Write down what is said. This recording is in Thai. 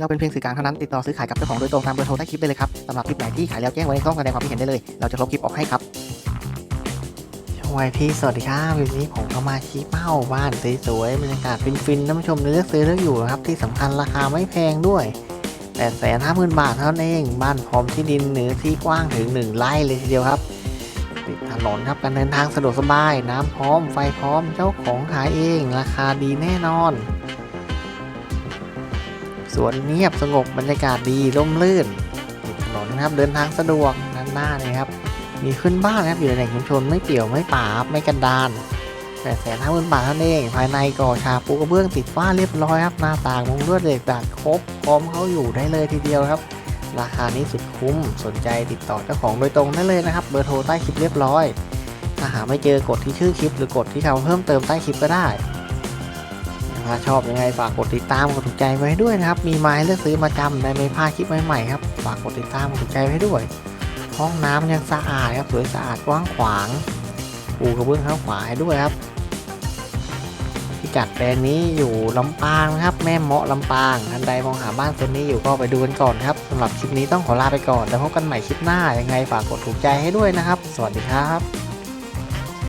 เราเป็นเพียงสื่อกลางเท่านั้นติดต่อซื้อขายกับเจ้าของโดยตรงตามเบอร์โทรใต้คลิปได้เลยครับสำหรับคลิปไหนที่ขายแล้วแจ้งไว้ในช่องแสดงความคิดเห็นได้เลย เราจะลบคลิปออกให้ครับช่วยพี่สวัสดีครับวันนี้ผมก็มาชี้เป้าบ้านสวยๆบรรยากาศฟินๆท่านผู้ชมเลือกซื้อเลือกอยู่นะครับที่สำคัญราคาไม่แพงด้วย8 5 0 0 0 0บาทเท่านั้นเองบ้านพร้อมที่ดินเหนือที่กว้างถึง1ไร่เลยทีเดียวครับติดถนนครับการเดินทางสะดวกสบาย น้ำพร้อมไฟพร้อมเจ้าของขายเอง ราคาดีแน่นอน สวนเงียบสงบบรรยากาศดีร่มรื่นติดถนนนะครับเดินทางสะดวกด้านหน้าเนี่ยครับมีขึ้นบ้านนะครับอยู่ในแหล่งชุมชนไม่เปี่ยวไม่ป่าไม่กันดานแปดแสนห้าหมื่นบาทเท่านั้นเอง ภายในก่อฉาบปูกระเบื้องติดฝ้าเรียบร้อยครับหน้าต่างมุงลวดเหล็กดัดครบพร้อมเข้าอยู่ได้เลยทีเดียวครับ ราคานี้สุดคุ้มสนใจติดต่อเจ้าของโดยตรงได้เลยนะครับ เบอร์โทรใต้คลิปเรียบร้อย ถ้าหาไม่เจอกดที่ชื่อคลิปหรือกดที่คำเพิ่มเติมใต้คลิปก็ได้ ถ้าชอบยังไงฝากกดติดตามกดถูกใจไว้ด้วยนะครับ มีไม้เลือกซื้อมาจำได้ไม่พลาดคลิปใหม่ๆครับ ฝากกดติดตามกดถูกใจไว้ด้วย ห้องน้ำยังสะอาดครับสวยสะอาดกว้างขวาง ปูกระเบื้องข้างขวาให้ด้วยครับพิกัดแปลงนี้อยู่ลำปางนะครับ แม่เมาะลำปางท่านใดมองหาบ้านเซนนี้อยู่ก็ไปดูกันก่อนครับสำหรับคลิปนี้ต้องขอลาไปก่อนแล้วพบกันใหม่คลิปหน้ายังไงฝากกดถูกใจให้ด้วยนะครับ สวัสดีครับ